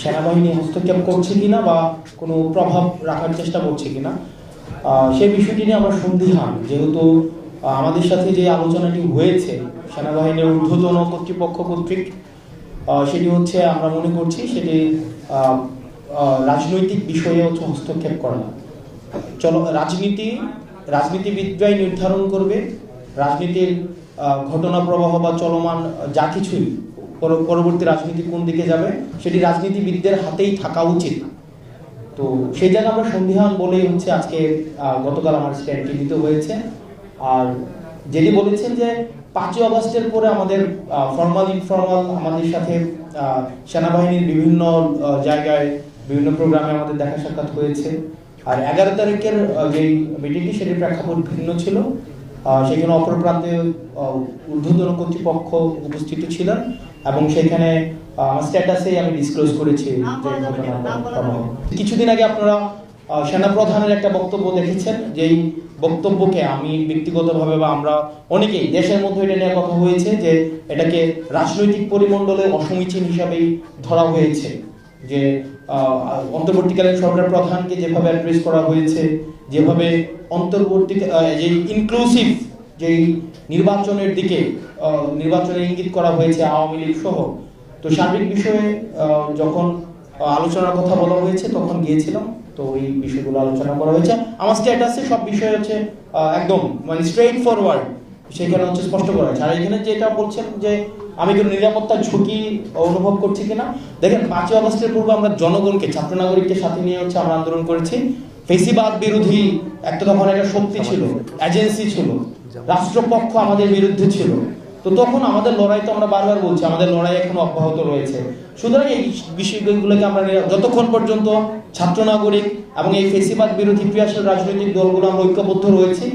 সেনাবাহিনী হস্তক্ষেপ করছে কিনা বা কোনো প্রভাব রাখার চেষ্টা করছে কিনা সেই বিষয়টি নিয়ে আমরা সন্দিহান। যেহেতু আমাদের সাথে যে আলোচনাটি হয়েছে, সেনাবাহিনীর ঊর্ধ্বতন কর্তৃপক্ষ কর্তৃক সেটি হচ্ছে আমরা মনে করছি সেটি রাজনৈতিক বিষয়ে হচ্ছে হস্তক্ষেপ করা চলো, রাজনীতি, রাজনীতিবিদরাই নির্ধারণ করবে, রাজনীতির ঘটনা প্রবাহ বা চলমান যা কিছুই পরবর্তী রাজনীতি কোন দিকে যাবে? সেটি রাজনীতিবিদদের হাতেই থাকা উচিত। তো সেই জায়গায় আমরা সন্দিহান বলেই হচ্ছে আজকে গতকাল আমার স্ট্যান্ডটি নিতে হয়েছে। আর যেটি বলেছেন যে পাঁচই আগস্টের পরে আমাদের ফর্মাল ইনফর্মাল আমাদের সাথে সেনাবাহিনীর বিভিন্ন জায়গায়, বিভিন্ন প্রোগ্রামে আমাদের দেখা সাক্ষাৎ হয়েছে। আর এগারো তারিখের যেই মিটিংটি সেটির প্রেক্ষাপট ভিন্ন ছিল। আহ, সেখানে অপর প্রান্তে ঊর্ধ্বতন কর্তৃপক্ষ উপস্থিত ছিলেন এবং সেখানে আমার স্ট্যাটাসে আমি ডিসক্লোজ করেছি। কিছুদিন আগে আপনারা সেনাপ্রধানের একটা বক্তব্য দেখেছেন যেই বক্তব্যকে আমি ব্যক্তিগতভাবে বা আমরা অনেকেই দেশের মধ্যে এটা নিয়ে কথা হয়েছে যে এটাকে রাজনৈতিক পরিমণ্ডলে অসমীচীন হিসাবেই ধরা হয়েছে যে অন্তর্বর্তীকালীন সরকার প্রধানকে যেভাবে অ্যাড্রেস করা হয়েছে যেভাবে অন্তর্বর্তী যে ইনক্লুসিভ যেই নির্বাচনের দিকে আহ, নির্বাচনের ইঙ্গিত করা হয়েছে আওয়ামী লীগ সহ তো সার্বিক বিষয়ে যখন আলোচনার কথা বলা হয়েছে তখন গিয়েছিলাম তো এই বিষয়গুলো আলোচনা করা হয়েছে। আমার স্ট্যাটাসে সব বিষয় হচ্ছে একদম মানে স্ট্রেইট ফরওয়ার্ড সেখানে হচ্ছে স্পষ্ট করা হয়েছে। আর এখানে যেটা বলছেন যে আমি কোনো নিরাপত্তার ঝুঁকি অনুভব করছি কিনা? দেখেন, পাঁচই আগস্টের পূর্বে আমরা জনগণকে, ছাত্র নাগরিককে সাথে নিয়ে হচ্ছে আমরা আন্দোলন করেছি। ফেসিবাদ বিরোধী একটা তখন একটা শক্তি ছিল, এজেন্সি ছিল, রাষ্ট্রপক্ষ আমাদের বিরুদ্ধে ছিল। তো তখন আমাদের লড়াই তো আমরা বারবার বলছি, আমাদের লড়াই এখনও অব্যাহত রয়েছে। সুতরাং এই বিষয়গুলোকে আমরা যতক্ষণ পর্যন্ত ছাত্র নাগরিক এবং এই ফেসিবাদ বিরোধী ক্রিয়াশীল রাজনৈতিক দলগুলো আমরা ঐক্যবদ্ধ রয়েছি